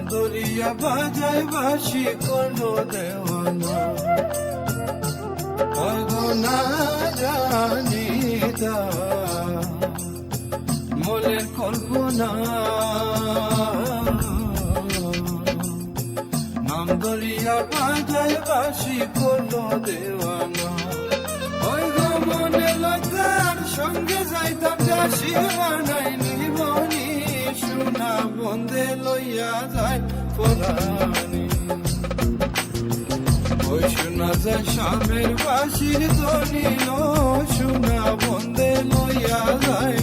দরিয়া বাজায় বাসি করল দেওয়ানা। অগো না জানি তা। মনের কল্পনা। নাম দরিয়া বাজায় বাসি করল দেওয়ানা। ওই মনে লতার সঙ্গে যাইতাম যাসি বানাই নিবনি সোনা বন্দে লইয়া যায় পরানি ওই শোনা যায় স্বামীর বাসির ধ্বনি লো শোনা বন্দে লইয়া যায়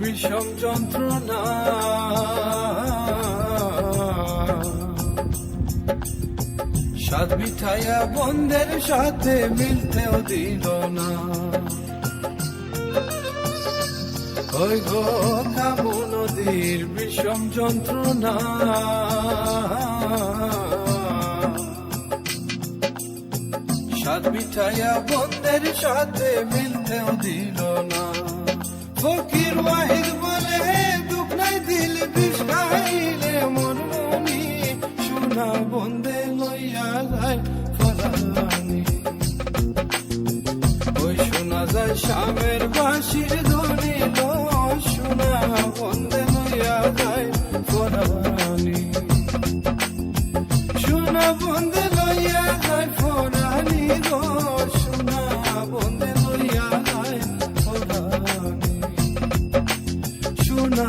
বিষম যন্ত্রণা। সাত মিঠাইয়া বন্ধের সাথে মিলতেও দিল না। ওই গো কামো নদীর বিষম যন্ত্রণা। সাত মিঠাইয়া বন্ধের সাথে মিলতেও দিল না। ফকির ওয়াহিদ বলে, দুঃখ নাই দিল যায় ফরানি। ওই শোনা যায় শামের বাঁশির ধ্বনি শোনা বন্ধে হইয়া যায় ফরানি। শোনা বন্ধে লইয়া যায় ফরানি গো শোনা বন্ধে লইয়া যায় ফরানি। শোনা